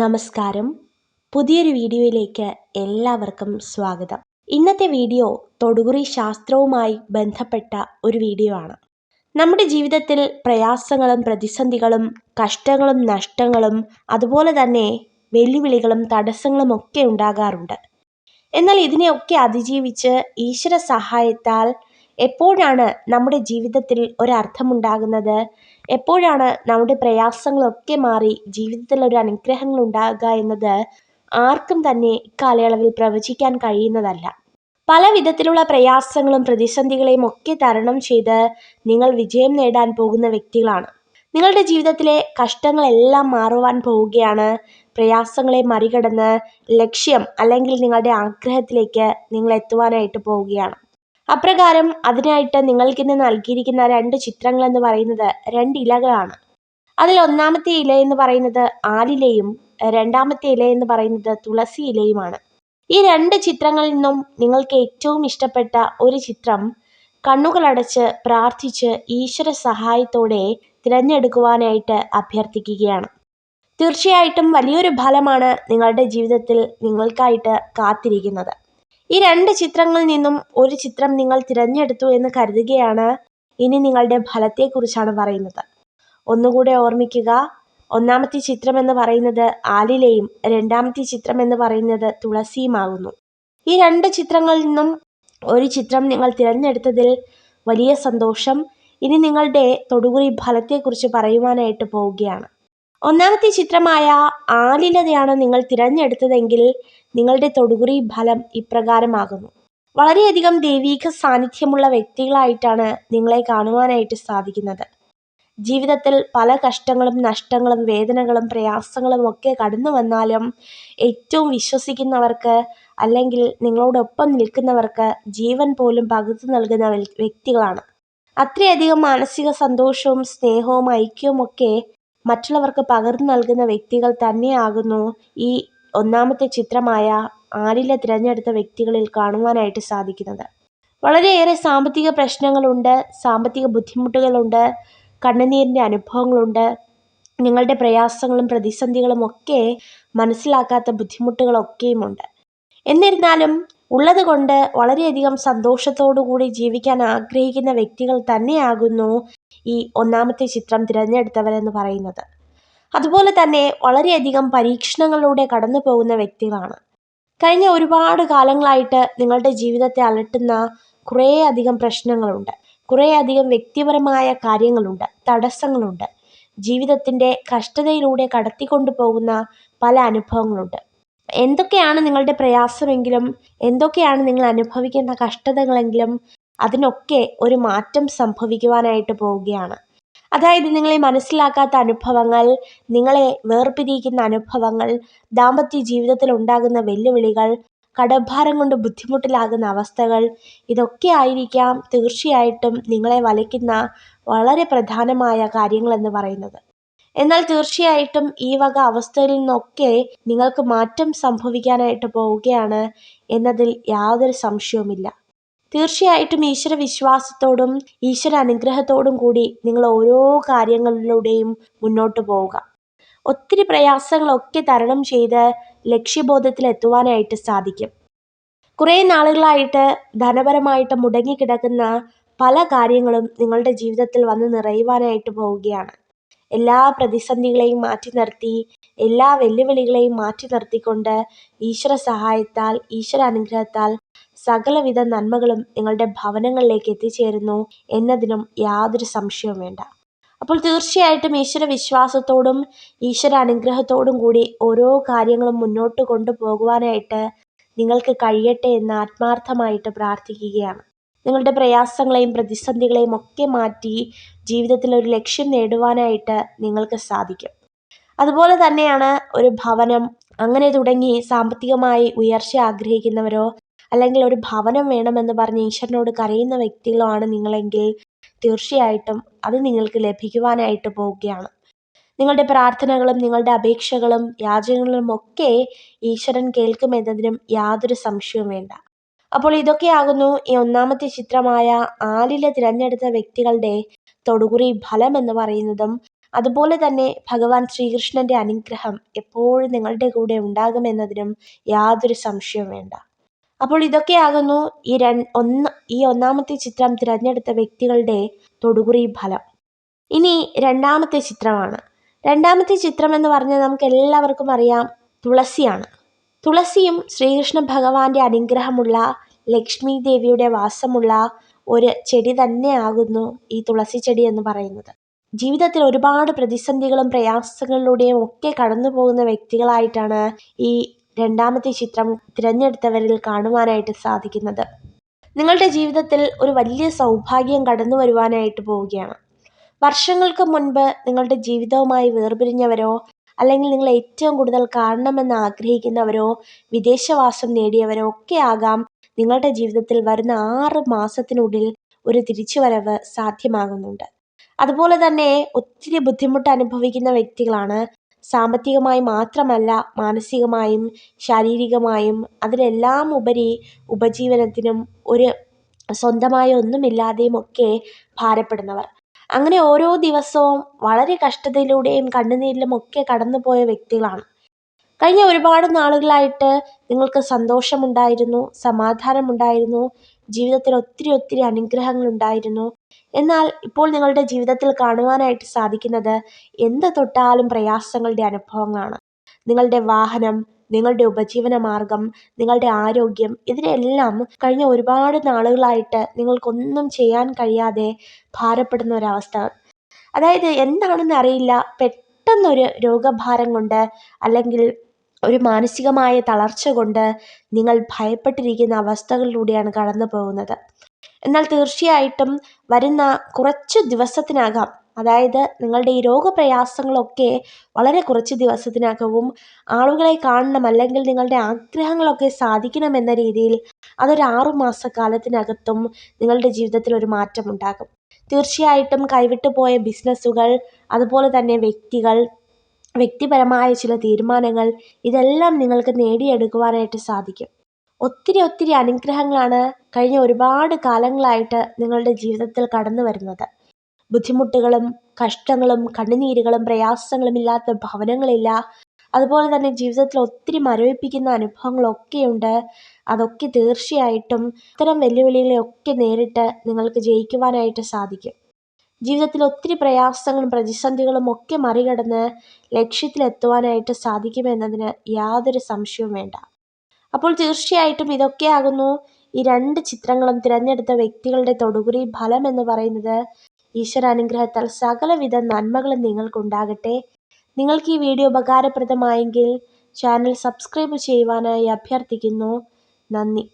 നമസ്കാരം. പുതിയൊരു വീഡിയോയിലേക്ക് എല്ലാവർക്കും സ്വാഗതം. ഇന്നത്തെ വീഡിയോ തൊടുകുറി ശാസ്ത്രവുമായി ബന്ധപ്പെട്ട ഒരു വീഡിയോ ആണ്. നമ്മുടെ ജീവിതത്തിൽ പ്രയാസങ്ങളും പ്രതിസന്ധികളും കഷ്ടങ്ങളും നഷ്ടങ്ങളും അതുപോലെ തന്നെ വെല്ലുവിളികളും തടസ്സങ്ങളും ഒക്കെ ഉണ്ടാകാറുണ്ട്. എന്നാൽ ഇതിനെയൊക്കെ അതിജീവിച്ച് ഈശ്വര സഹായത്താൽ എപ്പോഴാണ് നമ്മുടെ ജീവിതത്തിൽ ഒരർത്ഥമുണ്ടാകുന്നത്? എപ്പോഴാണ് നമ്മുടെ പ്രയാസങ്ങളൊക്കെ മാറി ജീവിതത്തിൽ ഒരു അനുഗ്രഹങ്ങൾ ഉണ്ടാകുക എന്നത് ആർക്കും തന്നെ ഇക്കാലയളവിൽ പ്രവചിക്കാൻ കഴിയുന്നതല്ല. പല വിധത്തിലുള്ള പ്രയാസങ്ങളും പ്രതിസന്ധികളെയും ഒക്കെ തരണം ചെയ്ത് നിങ്ങൾ വിജയം നേടാൻ പോകുന്ന വ്യക്തികളാണ്. നിങ്ങളുടെ ജീവിതത്തിലെ കഷ്ടങ്ങളെല്ലാം മാറുവാൻ പോവുകയാണ്. പ്രയാസങ്ങളെ മറികടന്ന് ലക്ഷ്യം അല്ലെങ്കിൽ നിങ്ങളുടെ ആഗ്രഹത്തിലേക്ക് നിങ്ങൾ എത്തുവാനായിട്ട് പോവുകയാണ്. അപ്രകാരം അതിനായിട്ട് നിങ്ങൾക്കിന്ന് നൽകിയിരിക്കുന്ന രണ്ട് ചിത്രങ്ങൾ എന്ന് പറയുന്നത് രണ്ട് ഇലകളാണ്. അതിൽ ഒന്നാമത്തെ ഇല എന്ന് പറയുന്നത് ആലിലയും രണ്ടാമത്തെ ഇല എന്ന് പറയുന്നത് തുളസി ഇലയുമാണ്. ഈ രണ്ട് ചിത്രങ്ങളിൽ നിന്നും നിങ്ങൾക്ക് ഏറ്റവും ഇഷ്ടപ്പെട്ട ഒരു ചിത്രം കണ്ണുകളടച്ച് പ്രാർത്ഥിച്ച് ഈശ്വര സഹായത്തോടെ തിരഞ്ഞെടുക്കുവാനായിട്ട് അഭ്യർത്ഥിക്കുകയാണ്. തീർച്ചയായിട്ടും വലിയൊരു ഫലമാണ് നിങ്ങളുടെ ജീവിതത്തിൽ നിങ്ങൾക്കായിട്ട് കാത്തിരിക്കുന്നത്. ഈ രണ്ട് ചിത്രങ്ങളിൽ നിന്നും ഒരു ചിത്രം നിങ്ങൾ തിരഞ്ഞെടുത്തു എന്ന് കരുതുകയാണ്. ഇനി നിങ്ങളുടെ ഫലത്തെക്കുറിച്ചാണ് പറയുന്നത്. ഒന്നുകൂടെ ഓർമ്മിക്കുക ഒന്നാമത്തെ ചിത്രം എന്ന് പറയുന്നത് ആലിലയും രണ്ടാമത്തെ ചിത്രം എന്ന് പറയുന്നത് തുളസിയുമാകുന്നു ഈ രണ്ട് ചിത്രങ്ങളിൽ നിന്നും ഒരു ചിത്രം നിങ്ങൾ തിരഞ്ഞെടുത്തതിൽ വലിയ സന്തോഷം. ഇനി നിങ്ങളുടെ തൊടുകുറി ഫലത്തെക്കുറിച്ച് പറയുവാനായിട്ട് പോവുകയാണ്. ഒന്നാമത്തെ ചിത്രമായ ആലിലതയാണ് നിങ്ങൾ തിരഞ്ഞെടുത്തതെങ്കിൽ നിങ്ങളുടെ തൊടുകുറി ഫലം ഇപ്രകാരമാകുന്നു. വളരെയധികം ദൈവീക സാന്നിധ്യമുള്ള വ്യക്തികളായിട്ടാണ് നിങ്ങളെ കാണുവാനായിട്ട് സാധിക്കുന്നത്. ജീവിതത്തിൽ പല കഷ്ടങ്ങളും നഷ്ടങ്ങളും വേദനകളും പ്രയാസങ്ങളും ഒക്കെ കടന്നു വന്നാലും ഏറ്റവും വിശ്വസിക്കുന്നവർക്ക് അല്ലെങ്കിൽ നിങ്ങളോടൊപ്പം നിൽക്കുന്നവർക്ക് ജീവൻ പോലും പകുത്തു നൽകുന്ന വ്യക്തികളാണ്. അത്രയധികം മാനസിക സന്തോഷവും സ്നേഹവും ഐക്യവും ഒക്കെ മറ്റുള്ളവർക്ക് പകർന്നു നൽകുന്ന വ്യക്തികൾ തന്നെയാകുന്നു. ഈ ഒന്നാമത്തെ ചിത്രമായ ആലില തിരഞ്ഞെടുത്ത വ്യക്തികളിൽ കാണുവാനായിട്ട് സാധിക്കുന്നത്. വളരെയേറെ സാമ്പത്തിക പ്രശ്നങ്ങളുണ്ട് സാമ്പത്തിക ബുദ്ധിമുട്ടുകളുണ്ട് കണ്ണുനീരിന്റെ അനുഭവങ്ങളുണ്ട്. നിങ്ങളുടെ പ്രയാസങ്ങളും പ്രതിസന്ധികളും ഒക്കെ മനസ്സിലാക്കാത്ത ബുദ്ധിമുട്ടുകളൊക്കെയുമുണ്ട്. എന്നിരുന്നാലും ഉള്ളത് കൊണ്ട് വളരെയധികം സന്തോഷത്തോടു കൂടി ജീവിക്കാൻ ആഗ്രഹിക്കുന്ന വ്യക്തികൾ തന്നെയാകുന്നു. ഈ ഒന്നാമത്തെ ചിത്രം തിരഞ്ഞെടുത്തവരെന്ന് പറയുന്നത്. അതുപോലെ തന്നെ വളരെയധികം പരീക്ഷണങ്ങളിലൂടെ കടന്നു പോകുന്ന വ്യക്തികളാണ്. കഴിഞ്ഞ ഒരുപാട് കാലങ്ങളായിട്ട് നിങ്ങളുടെ ജീവിതത്തെ അലട്ടുന്ന കുറേ അധികം പ്രശ്നങ്ങളുണ്ട്. കുറേ അധികം വ്യക്തിപരമായ കാര്യങ്ങളുണ്ട്. തടസ്സങ്ങളുണ്ട്. ജീവിതത്തിന്റെ കഷ്ടതയിലൂടെ കടത്തിക്കൊണ്ടു പോകുന്ന പല അനുഭവങ്ങളുണ്ട്. എന്തൊക്കെയാണ് നിങ്ങളുടെ പ്രയാസമെങ്കിലും എന്തൊക്കെയാണ് നിങ്ങൾ അനുഭവിക്കുന്ന കഷ്ടതകളെങ്കിലും അതിനൊക്കെ ഒരു മാറ്റം സംഭവിക്കുവാനായിട്ട് പോവുകയാണ്. അതായത് നിങ്ങളെ മനസ്സിലാക്കാത്ത അനുഭവങ്ങൾ നിങ്ങളെ വേർപിരിയിക്കുന്ന അനുഭവങ്ങൾ ദാമ്പത്യ ജീവിതത്തിൽ ഉണ്ടാകുന്ന വെല്ലുവിളികൾ കടഭാരം കൊണ്ട് ബുദ്ധിമുട്ടിലാകുന്ന അവസ്ഥകൾ ഇതൊക്കെ ആയിരിക്കാം തീർച്ചയായിട്ടും നിങ്ങളെ വലയ്ക്കുന്ന വളരെ പ്രധാനമായ കാര്യങ്ങളെന്ന് പറയുന്നത്. എന്നാൽ തീർച്ചയായിട്ടും ഈ വക അവസ്ഥയിൽ നിന്നൊക്കെ നിങ്ങൾക്ക് മാറ്റം സംഭവിക്കാനായിട്ട് പോവുകയാണ് എന്നതിൽ യാതൊരു സംശയവുമില്ല. തീർച്ചയായിട്ടും ഈശ്വര വിശ്വാസത്തോടും ഈശ്വര അനുഗ്രഹത്തോടും കൂടി നിങ്ങൾ ഓരോ കാര്യങ്ങളിലൂടെയും മുന്നോട്ട് പോവുക. ഒത്തിരി പ്രയാസങ്ങളൊക്കെ തരണം ചെയ്ത് ലക്ഷ്യബോധത്തിൽ എത്തുവാനായിട്ട് സാധിക്കും. കുറേ നാളുകളായിട്ട് ധനപരമായിട്ട് മുടങ്ങിക്കിടക്കുന്ന പല കാര്യങ്ങളും നിങ്ങളുടെ ജീവിതത്തിൽ വന്ന് നിറയുവാനായിട്ട് പോവുകയാണ്. എല്ലാ പ്രതിസന്ധികളെയും മാറ്റി നിർത്തി എല്ലാ വെല്ലുവിളികളെയും മാറ്റി നിർത്തിക്കൊണ്ട് ഈശ്വര അനുഗ്രഹത്താൽ സകലവിധ നന്മകളും നിങ്ങളുടെ ഭവനങ്ങളിലേക്ക് എത്തിച്ചേരുന്നു എന്നതിനും യാതൊരു സംശയവും വേണ്ട. അപ്പോൾ തീർച്ചയായിട്ടും ഈശ്വര വിശ്വാസത്തോടും ഈശ്വര അനുഗ്രഹത്തോടും കൂടി ഓരോ കാര്യങ്ങളും മുന്നോട്ട് കൊണ്ടുപോകുവാനായിട്ട് നിങ്ങൾക്ക് കഴിയട്ടെ എന്ന് ആത്മാർത്ഥമായിട്ട് പ്രാർത്ഥിക്കുകയാണ്. നിങ്ങളുടെ പ്രയാസങ്ങളെയും പ്രതിസന്ധികളെയും ഒക്കെ മാറ്റി ജീവിതത്തിൽ ഒരു ലക്ഷ്യം നേടുവാനായിട്ട് നിങ്ങൾക്ക് സാധിക്കും. അതുപോലെ തന്നെയാണ് ഒരു ഭവനം. അങ്ങനെ തുടങ്ങി സാമ്പത്തികമായി ഉയർച്ച ആഗ്രഹിക്കുന്നവരോ അല്ലെങ്കിൽ ഒരു ഭവനം വേണമെന്ന് പറഞ്ഞ് ഈശ്വരനോട് കരയുന്ന വ്യക്തികളോ ആണ് നിങ്ങളെങ്കിൽ തീർച്ചയായിട്ടും അത് നിങ്ങൾക്ക് ലഭിക്കുവാനായിട്ട് പോവുകയാണ്. നിങ്ങളുടെ പ്രാർത്ഥനകളും നിങ്ങളുടെ അപേക്ഷകളും യാചനകളും ഒക്കെ ഈശ്വരൻ കേൾക്കുമെന്നതിനും യാതൊരു സംശയവും വേണ്ട. അപ്പോൾ ഇതൊക്കെയാകുന്നു ഈ ഒന്നാമത്തെ ചിത്രമായ ആലില തിരഞ്ഞെടുത്ത വ്യക്തികളുടെ തൊടുകുറി ഫലം എന്ന് പറയുന്നതും അതുപോലെ തന്നെ ഭഗവാൻ ശ്രീകൃഷ്ണന്റെ അനുഗ്രഹം എപ്പോഴും നിങ്ങളുടെ കൂടെ ഉണ്ടാകുമെന്നതിനും യാതൊരു സംശയവും വേണ്ട. അപ്പോൾ ഇതൊക്കെയാകുന്നു ഈ ര ഒന്ന് ഈ ഒന്നാമത്തെ ചിത്രം തിരഞ്ഞെടുത്ത വ്യക്തികളുടെ തൊടുകുറി ഫലം. ഇനി രണ്ടാമത്തെ ചിത്രമാണ്. രണ്ടാമത്തെ ചിത്രം എന്ന് പറഞ്ഞാൽ നമുക്ക് എല്ലാവർക്കും അറിയാം തുളസിയാണ്. തുളസിയും ശ്രീകൃഷ്ണ ഭഗവാന്റെ അനുഗ്രഹമുള്ള ലക്ഷ്മി ദേവിയുടെ വാസമുള്ള ഒരു ചെടി തന്നെയാകുന്നു ഈ തുളസി ചെടി എന്ന് പറയുന്നത്. ജീവിതത്തിൽ ഒരുപാട് പ്രതിസന്ധികളും പ്രയാസങ്ങളിലൂടെയും ഒക്കെ കടന്നു പോകുന്ന വ്യക്തികളായിട്ടാണ് ഈ രണ്ടാമത്തെ ചിത്രം തിരഞ്ഞെടുത്തവരിൽ കാണുവാനായിട്ട് സാധിക്കുന്നത്. നിങ്ങളുടെ ജീവിതത്തിൽ ഒരു വലിയ സൗഭാഗ്യം കടന്നു വരുവാനായിട്ട് പോവുകയാണ്. വർഷങ്ങൾക്ക് മുൻപ് നിങ്ങളുടെ ജീവിതവുമായി വേർപിരിഞ്ഞവരോ അല്ലെങ്കിൽ നിങ്ങൾ ഏറ്റവും കൂടുതൽ കാണണമെന്ന് ആഗ്രഹിക്കുന്നവരോ വിദേശവാസം നേടിയവരോ ഒക്കെ ആകാം നിങ്ങളുടെ ജീവിതത്തിൽ വരുന്ന ആറ് മാസത്തിനുള്ളിൽ ഒരു തിരിച്ചുവരവ് സാധ്യമാകുന്നുണ്ട്. അതുപോലെ തന്നെ ഒത്തിരി ബുദ്ധിമുട്ട് അനുഭവിക്കുന്ന വ്യക്തികളാണ്. സാമ്പത്തികമായി മാത്രമല്ല മാനസികമായും ശാരീരികമായും അതിലെല്ലാം ഉപരി ഉപജീവനത്തിനും ഒരു സ്വന്തമായ ഒന്നുമില്ലാതെയും ഒക്കെ ഭാരപ്പെടുന്നവർ. അങ്ങനെ ഓരോ ദിവസവും വളരെ കഷ്ടതയിലൂടെയും കണ്ണുനീരിലും ഒക്കെ കടന്നുപോയ വ്യക്തികളാണ്. കഴിഞ്ഞ ഒരുപാട് നാളുകളായിട്ട് നിങ്ങൾക്ക് സന്തോഷമുണ്ടായിരുന്നു സമാധാനമുണ്ടായിരുന്നു ജീവിതത്തിൽ ഒത്തിരി ഒത്തിരി അനുഗ്രഹങ്ങൾ ഉണ്ടായിരുന്നു എന്നാൽ ഇപ്പോൾ നിങ്ങളുടെ ജീവിതത്തിൽ കാണുവാനായിട്ട് സാധിക്കുന്നത് എന്ത് തൊട്ടാലും പ്രയാസങ്ങളുടെ അനുഭവങ്ങളാണ്. നിങ്ങളുടെ വാഹനം നിങ്ങളുടെ ഉപജീവന മാർഗം നിങ്ങളുടെ ആരോഗ്യം ഇതിനെല്ലാം കഴിഞ്ഞ ഒരുപാട് നാളുകളായിട്ട് നിങ്ങൾക്കൊന്നും ചെയ്യാൻ കഴിയാതെ ഭാരപ്പെടുന്ന ഒരവസ്ഥ. അതായത് എന്താണെന്ന് അറിയില്ല. പെട്ടെന്നൊരു രോഗഭാരം കൊണ്ട് അല്ലെങ്കിൽ ഒരു മാനസികമായ തളർച്ച കൊണ്ട് നിങ്ങൾ ഭയപ്പെട്ടിരിക്കുന്ന അവസ്ഥകളിലൂടെയാണ് കടന്നു പോകുന്നത്. എന്നാൽ തീർച്ചയായിട്ടും വരുന്ന കുറച്ച് ദിവസത്തിനകം അതായത് നിങ്ങളുടെ ഈ രോഗപ്രയാസങ്ങളൊക്കെ വളരെ കുറച്ച് ദിവസത്തിനകവും ആളുകളെ കാണണം അല്ലെങ്കിൽ നിങ്ങളുടെ ആഗ്രഹങ്ങളൊക്കെ സാധിക്കണം എന്ന രീതിയിൽ അതൊരു ആറു മാസക്കാലത്തിനകത്തും നിങ്ങളുടെ ജീവിതത്തിൽ ഒരു മാറ്റം ഉണ്ടാകും തീർച്ചയായിട്ടും കൈവിട്ടു പോയ ബിസിനസ്സുകൾ അതുപോലെ തന്നെ വ്യക്തികൾ വ്യക്തിപരമായ ചില തീരുമാനങ്ങൾ ഇതെല്ലാം നിങ്ങൾക്ക് നേടിയെടുക്കുവാനായിട്ട് സാധിക്കും. ഒത്തിരി ഒത്തിരി അനുഗ്രഹങ്ങളാണ് കഴിഞ്ഞ ഒരുപാട് കാലങ്ങളായിട്ട് നിങ്ങളുടെ ജീവിതത്തിൽ കടന്നു വരുന്നത്. ബുദ്ധിമുട്ടുകളും കഷ്ടങ്ങളും കണ്ണുനീരുകളും പ്രയാസങ്ങളും ഇല്ലാത്ത ഭവനങ്ങളില്ല. അതുപോലെ തന്നെ ജീവിതത്തിൽ ഒത്തിരി മരവിപ്പിക്കുന്ന അനുഭവങ്ങളൊക്കെയുണ്ട്. അതൊക്കെ തീർച്ചയായിട്ടും ഇത്തരം വെല്ലുവിളികളെയൊക്കെ നേരിട്ട് നിങ്ങൾക്ക് ജയിക്കുവാനായിട്ട് സാധിക്കും. ജീവിതത്തിൽ ഒത്തിരി പ്രയാസങ്ങളും പ്രതിസന്ധികളും ഒക്കെ മറികടന്ന് ലക്ഷ്യത്തിലെത്തുവാനായിട്ട് സാധിക്കുമെന്നതിന് യാതൊരു സംശയവും വേണ്ട. അപ്പോൾ തീർച്ചയായിട്ടും ഇതൊക്കെയാകുന്നു. ഈ രണ്ട് ചിത്രങ്ങളും തിരഞ്ഞെടുത്ത വ്യക്തികളുടെ തൊടുകുറി ഫലം എന്ന് പറയുന്നത് ഈശ്വരാനുഗ്രഹത്താൽ സകലവിധ നന്മകളും നിങ്ങൾക്കുണ്ടാകട്ടെ. നിങ്ങൾക്ക് ഈ വീഡിയോ ഉപകാരപ്രദമായെങ്കിൽ ചാനൽ സബ്സ്ക്രൈബ് ചെയ്യുവാനായി അഭ്യർത്ഥിക്കുന്നു. നന്ദി.